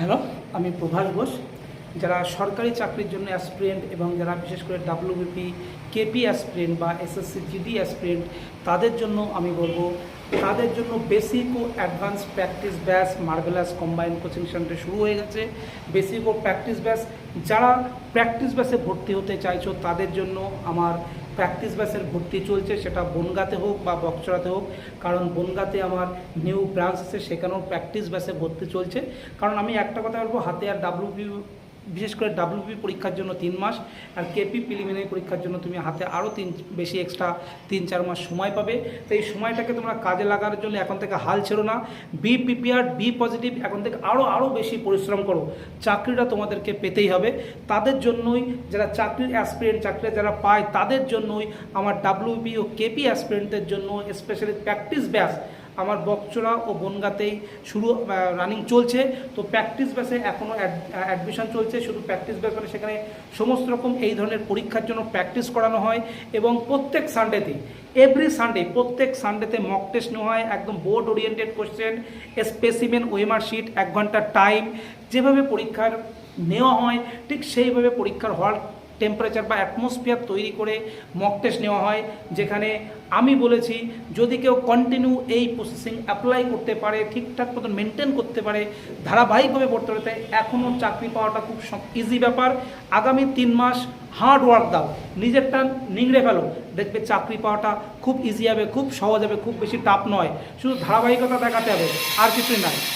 Hello, আমি প্রভাস ঘোষ। যারা সরকারি চাকরির জন্য অ্যাসপিরেন্ট এবং যারা বিশেষ করে ডাব্লিউবিপি কেপি অ্যাসপিরেন্ট বা এসএসসি জিডি অ্যাসপিরেন্ট তাদের জন্য আমি বলব, তাদের জন্য বেসিক ও advance practice batch marvellous combine coaching centre শুরু হয়ে গেছে। বেসিক ও প্র্যাকটিস ব্যাচ যারা প্র্যাকটিস ব্যাচে ভর্তি হতে চাইছো, তাদের জন্য আমার প্র্যাকটিস ব্যাচের ভর্তি চলছে, সেটা বনগাতে হোক বা বক্সরাতে হোক, কারণ বনগাতে আমার নিউ ব্রাঞ্চ আছে, সেখানেও প্র্যাকটিস ব্যাচে ভর্তি চলছে। কারণ আমি একটা কথা বলব, হাতে আর ডাব্লিউপি বিশেষ করে ডাব্লিউপি পরীক্ষার জন্য তিন মাস আর কেপি প্রিলিমিনারি পরীক্ষার জন্য তুমি হাতে আরও তিন, বেশি এক্সট্রা তিন, চার মাস সময় পাবে। তো এই সময়টাকে তোমরা কাজে লাগানোর জন্য এখন থেকে হাল ছেড়ো না। বি প্রিপেয়ার বি পজিটিভ এখন থেকে আরও আরও বেশি পরিশ্রম করো। চাকরিটা তোমাদেরকে পেতেই হবে। তাদের জন্যই যারা চাকরির অ্যাসপিরেন্ট চাকরিটা যারা পায়, তাদের জন্যই আমার ডাব্লিউবি ও কেপি অ্যাসপিরেন্টদের জন্য স্পেশালি প্র্যাকটিস ব্যাচ আমার বকচড়া ও বনগাতেই শুরু রানিং চলছে। তো প্র্যাকটিস ব্যাসে এখনও অ্যাডমিশন চলছে। শুধু প্র্যাকটিস ব্যাস মানে সেখানে সমস্ত রকম এই ধরনের পরীক্ষার জন্য প্র্যাকটিস করানো হয় এবং প্রত্যেক সানডেতেই এভরি সানডে প্রত্যেক সানডেতে মক টেস্ট নেওয়া হয়। একদম বোর্ড ওরিয়েন্টেড কোশ্চেন স্পেসিমেন ওয়েমার শিট এক ঘণ্টার টাইম যেভাবে পরীক্ষার নেওয়া হয়, ঠিক সেইভাবে পরীক্ষার হওয়ার টেম্পারেচার বা অ্যাটমসফিয়ার তৈরি করে মক টেস্ট নেওয়া হয়, যেখানে আমি বলেছি যদি কেউ কন্টিনিউ এই প্রসেসিং অ্যাপ্লাই করতে পারে, ঠিকঠাক মতন মেনটেন করতে পারে, ধারাবাহিকভাবে পড়তে পারে এখনও চাকরি পাওয়াটা খুব ইজি ব্যাপার। আগামী তিন মাস হার্ড ওয়ার্ক দাও, নিজের টান নিংড়ে ফেলো। দেখবে চাকরি পাওয়াটা খুব ইজি হবে, খুব সহজ হবে, খুব বেশি টাফ নয়। শুধু ধারাবাহিকতা দেখাতে হবে, আর কিছুই নয়